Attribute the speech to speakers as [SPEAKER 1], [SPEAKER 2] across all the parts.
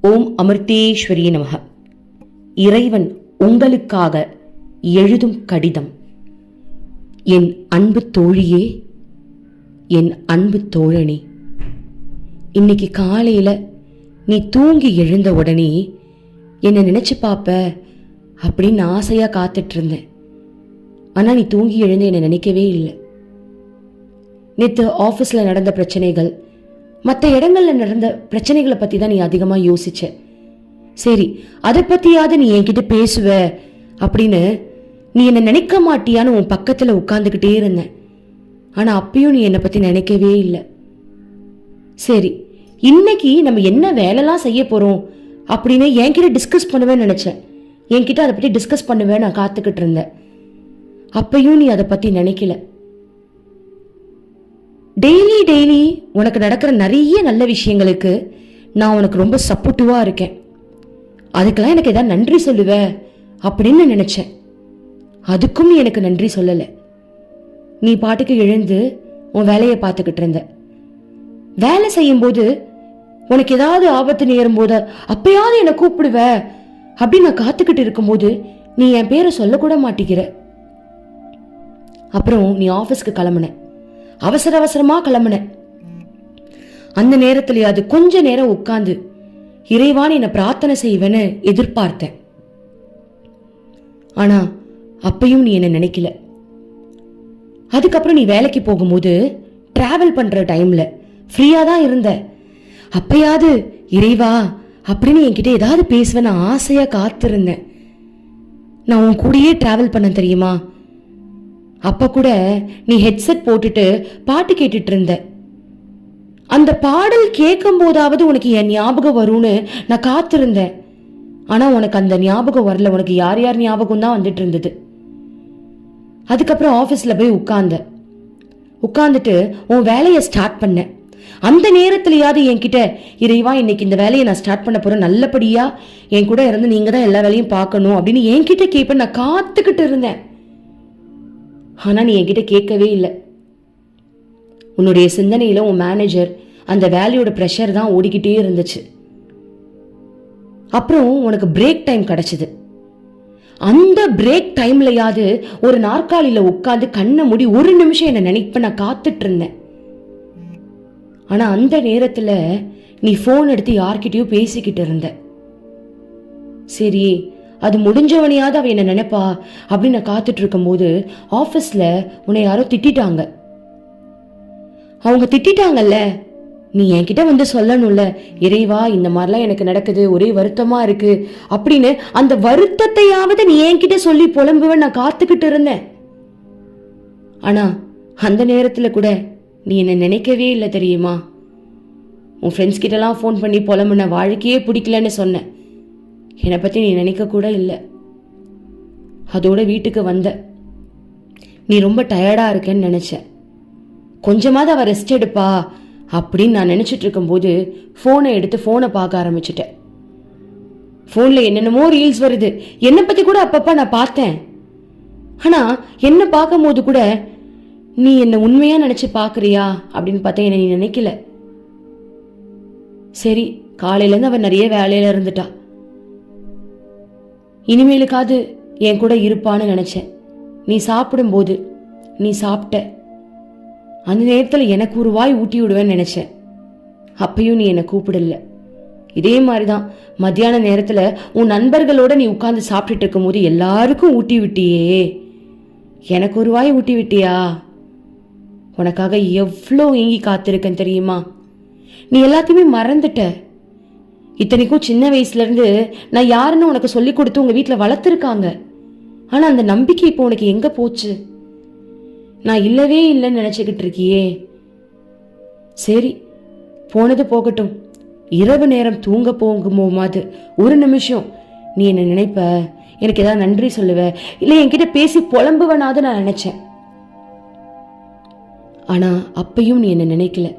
[SPEAKER 1] ஓம் அமிர்தேஸ்வரி நமக. இறைவன் உங்களுக்காக எழுதும் கடிதம். என் அன்பு தோழியே என் அன்பு தோழனே இன்னைக்கு காலையில் நீ தூங்கி எழுந்த உடனே என்னை நினச்சி பார்ப்ப அப்படின்னு ஆசையாக காத்துட்டு இருந்தேன் ஆனால் நீ தூங்கி எழுந்து என்னை நினைக்கவே இல்லை. நேற்று ஆஃபீஸில் நடந்த பிரச்சனைகள் மற்ற இடங்களில் நடந்த பிரச்சனைகளை பற்றி தான் நீ அதிகமாக யோசிச்ச. சரி அதை பற்றியாவது நீ என்கிட்ட பேசுவ அப்படின்னு நீ என்னை நினைக்க மாட்டியான்னு உன் பக்கத்தில் உட்காந்துக்கிட்டே இருந்தேன் ஆனால் அப்பயும் நீ என்னை பற்றி நினைக்கவே இல்லை. சரி இன்னைக்கு நம்ம என்ன வேலைலாம் செய்ய போகிறோம் அப்படின்னு என்கிட்ட டிஸ்கஸ் பண்ணுவேன்னு நினச்சேன் என்கிட்ட அதை பற்றி டிஸ்கஸ் பண்ணுவேன் நான் காத்துக்கிட்டு இருந்தேன். அப்பயும் நீ அதை பற்றி நினைக்கல. டெய்லி டெய்லி உனக்கு நடக்கிற நிறைய நல்ல விஷயங்களுக்கு நான் உனக்கு ரொம்ப சப்போர்ட்டிவாக இருக்கேன். அதுக்கெல்லாம் எனக்கு ஏதாவது நன்றி சொல்லுவ அப்படின்னு நான் நினச்சேன். அதுக்கும் நீ எனக்கு நன்றி சொல்லலை. நீ பாட்டுக்கு எழுந்து உன் வேலையை பார்த்துக்கிட்டு இருந்த. வேலை செய்யும்போது உனக்கு ஏதாவது ஆபத்து நேரும் போது அப்பயாவது என்னை கூப்பிடுவ அப்படின்னு நான் காத்துக்கிட்டு இருக்கும்போது நீ என் பேரை சொல்லக்கூட மாட்டேங்கிற. அப்புறம் நீ ஆஃபீஸ்க்கு கிளம்புன. அவசர அவசரமா கிளம்புனேன். அந்த நேரத்திலேயாவது கொஞ்ச நேரம் உட்கார்ந்து இறைவான் என்னை பிரார்த்தனை செய்வேன்னு எதிர்பார்த்தேன். ஆனா அப்பையும் நீ என்ன நினைக்கல. அதுக்கப்புறம் நீ வேலைக்கு போகும்போது டிராவல் பண்ற டைம்ல ஃப்ரீயா தான் இருந்த. அப்பயாவது இறைவா அப்படின்னு என்கிட்ட ஏதாவது பேசுவேன்னு ஆசையா காத்திருந்தேன். நான் உன் கூடயே டிராவல் பண்ண தெரியுமா? அப்போ கூட நீ ஹெட்செட் போட்டுட்டு பாட்டு கேட்டுட்டு இருந்த அந்த பாடல் கேட்கும் போதாவது உனக்கு என் ஞாபகம் வரும்னு நான் காத்திருந்தேன். ஆனா உனக்கு அந்த ஞாபகம் வரல. உனக்கு யார் யார் ஞாபகம் தான் வந்துட்டு இருந்தது அதுக்கப்புறம் ஆஃபீஸில் போய் உட்கார்ந்த. உட்காந்துட்டு உன் வேலையை ஸ்டார்ட் பண்ண. அந்த நேரத்துலையாவது என்கிட்ட இறைவா இன்னைக்கு இந்த வேலையை நான் ஸ்டார்ட் பண்ண போறேன். நல்லபடியா என் கூட இருந்து நீங்க தான் எல்லா வேலையும் பார்க்கணும் அப்படின்னு என்கிட்ட கேட்பேன் நான் காத்துக்கிட்டு இருந்தேன். ஆனால் நீ என்கிட்ட கேட்கவே இல்லை. உன்னுடைய சிந்தனையில் உன் மேனேஜர் அந்த வேலையோட ப்ரெஷர் தான் ஓடிக்கிட்டே இருந்துச்சு. அப்புறம் உனக்கு பிரேக் டைம் கிடச்சிது. அந்த பிரேக் டைம்லயாவது ஒரு நாற்காலியில் உட்காந்து கண்ணை மூடி ஒரு நிமிஷம் என்னை நினைப்ப நான் காத்துட்டு இருந்தேன். ஆனால் அந்த நேரத்தில் நீ ஃபோன் எடுத்து யார்கிட்டயோ பேசிக்கிட்டு இருந்த. சரி அது முடிஞ்சவனையாவது அவ என்ன நினைப்பா அப்படின்னு நான் காத்துட்டு இருக்கும்போது ஆஃபீஸ்ல உன்னை யாரோ திட்டிட்டாங்க. அவங்க திட்டிட்டாங்கல்ல? நீ என்கிட்ட வந்து சொல்லணும்ல. இறைவா இந்த மாதிரிலாம் எனக்கு நடக்குது ஒரே வருத்தமா இருக்கு அப்படின்னு அந்த வருத்தத்தையாவது நீ என்கிட்ட சொல்லி புலம்புவன் நான் காத்துக்கிட்டு இருந்தேன். ஆனா அந்த நேரத்துல கூட நீ என்னை நினைக்கவே இல்லை தெரியுமா? உன் ஃப்ரெண்ட்ஸ் கிட்டலாம் ஃபோன் பண்ணி புலம்புன வாழ்க்கையே பிடிக்கலன்னு சொன்னேன். என்னை பற்றி நீ நினைக்க கூட இல்லை. அதோட வீட்டுக்கு வந்த. நீ ரொம்ப டயர்டாக இருக்கேன்னு நினச்சேன் கொஞ்சமாவது அவள் ரெஸ்ட் எடுப்பா அப்படின்னு நான் நினச்சிட்டு இருக்கும்போது ஃபோனை எடுத்து ஃபோனை பார்க்க ஆரம்பிச்சிட்டேன் ஃபோனில் என்னென்னமோ ரீல்ஸ் வருது. என்னை பற்றி கூட அப்பப்போ நான் பார்த்தேன். ஆனால் என்ன பார்க்கும்போது கூட நீ என்னை உண்மையாக நினச்சி பார்க்குறியா அப்படின்னு பார்த்தா என்னை நீ நினைக்கல. சரி காலையிலேருந்து அவன் நிறைய வேலையில் இருந்துட்டா. இனிமேலுக்காவது என் கூட இருப்பான்னு நினச்சேன். நீ சாப்பிடும்போது நீ சாப்பிட்ட. அந்த நேரத்தில் எனக்கு ஒரு வாய் ஊட்டி விடுவேன்னு நினச்சேன். அப்பையும் நீ என்னை கூப்பிடல. இதே மாதிரி தான் மத்தியான நேரத்தில் உன் நண்பர்களோட நீ உட்கார்ந்து சாப்பிட்டுட்டு இருக்கும்போது எல்லாருக்கும் ஊட்டி விட்டியே. எனக்கு ஒரு வாய் ஊட்டி விட்டியா? உனக்காக எவ்வளோ ஏங்கி காத்திருக்கேன் தெரியுமா? நீ எல்லாத்தையுமே மறந்துட்ட. இத்தனைக்கும் சின்ன வயசுலேருந்து நான் யாருன்னு உனக்கு சொல்லி கொடுத்து உங்கள் வீட்டில் வளர்த்துருக்காங்க. ஆனால் அந்த நம்பிக்கை இப்போ உனக்கு எங்கே போச்சு? நான் இல்லவே இல்லைன்னு நினச்சிக்கிட்டு இருக்கியே. சரி போனது போகட்டும். இரவு நேரம் தூங்க போகும்போது ஒரு நிமிஷம். நீ என்னை நினைப்ப? எனக்கு ஏதாவது நன்றி சொல்லுவ? இல்லை என்கிட்ட பேசி புலம்புவனாவது நான் நினச்சேன். ஆனால் அப்பையும் நீ என்னை நினைக்கல.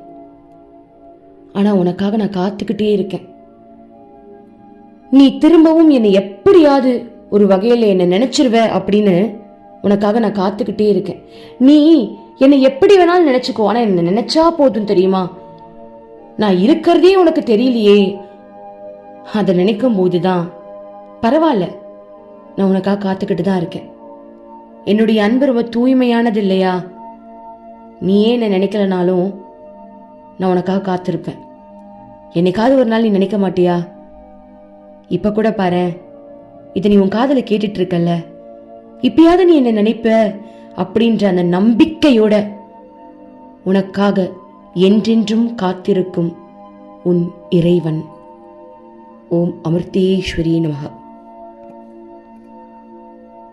[SPEAKER 1] ஆனால் உனக்காக நான் காத்துக்கிட்டே இருக்கேன். நீ திரும்பவும் என்னை எப்படியாவது ஒரு வகையில் என்னை நினைச்சிருவ அப்படின்னு உனக்காக நான் காத்துக்கிட்டே இருக்கேன். நீ என்னை எப்படி வேணாலும் நினைச்சுக்கோ ஆனா என்ன நினைச்சா போதும் தெரியுமா? நான் இருக்கிறதே உனக்கு தெரியலையே. அதை நினைக்கும் போதுதான். பரவாயில்ல. நான் உனக்காக காத்துக்கிட்டு தான் இருக்கேன். என்னுடைய அன்பு ரொம்ப தூய்மையானது இல்லையா? நீ ஏன் என்னை நினைக்கலனாலும் நான் உனக்காக காத்திருப்பேன். என்னைக்காவது ஒரு நாள் நீ நினைக்க மாட்டியா? இப்ப கூட பாரு. இதை நீ உன் காதல கேட்டுட்டு இருக்கல்ல இப்பயாவது நீ என்ன நினைப்ப? அப்படின்ற அந்த நம்பிக்கையோட உனக்காக என்றென்றும் காத்திருக்கும் உன் இறைவன். ஓம் அமிர்தேஸ்வரி நமகா.